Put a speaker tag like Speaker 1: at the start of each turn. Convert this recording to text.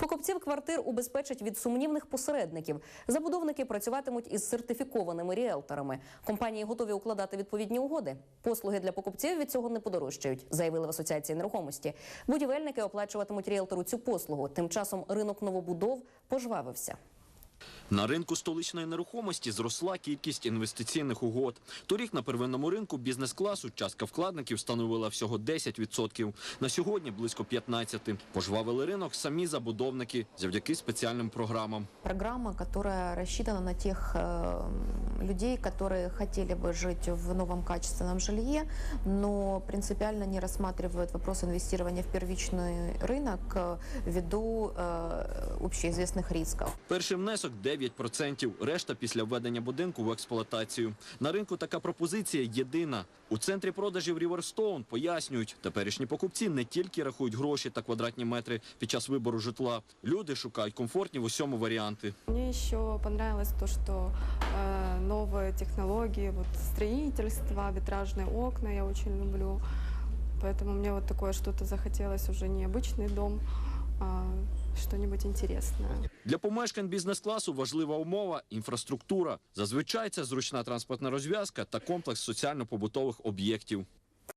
Speaker 1: Покупців квартир убезпечать від сумнівних посередників. Забудовники працюватимуть із сертифікованими ріелторами. Компанії готові укладати відповідні угоди. Послуги для покупців від цього не подорожчають, заявили в асоціації нерухомості. Будівельники оплачуватимуть ріелтору цю послугу. Тим часом ринок новобудов пожвавився.
Speaker 2: На ринку столичної нерухомості зросла кількість інвестиційних угод. Торік на первинному ринку бізнес-класу частка вкладників становила всього 10%. На сьогодні близько 15%. Пожвавили ринок самі забудовники завдяки спеціальним програмам.
Speaker 3: Программа, которая рассчитана на тех э, людей, которые хотели бы жить в новом качественном жилье, но принципиально не рассматривают вопрос инвестирования в первичный рынок э, ввиду э, общеизвестных рисков.
Speaker 2: Перший внесок 9%, решта після введення будинку в експлуатацію. На ринку така пропозиція єдина. У центрі продажів Ріверстоун пояснюють, теперішні покупці не тільки рахують гроші та квадратні метри під час вибору житла. Люди шукають комфортні в усьому варіанти.
Speaker 4: Мне еще понравилось то, что э, новые технологии, вот строительство, витражные окна я очень люблю. Поэтому мне вот такое что-то захотелось уже не обычный дом, а что-нибудь интересное.
Speaker 2: Для помешкань бізнес-класу важлива умова інфраструктура. Зазвичай це зручна транспортна розв'язка та комплекс соціально-побутових об'єктів.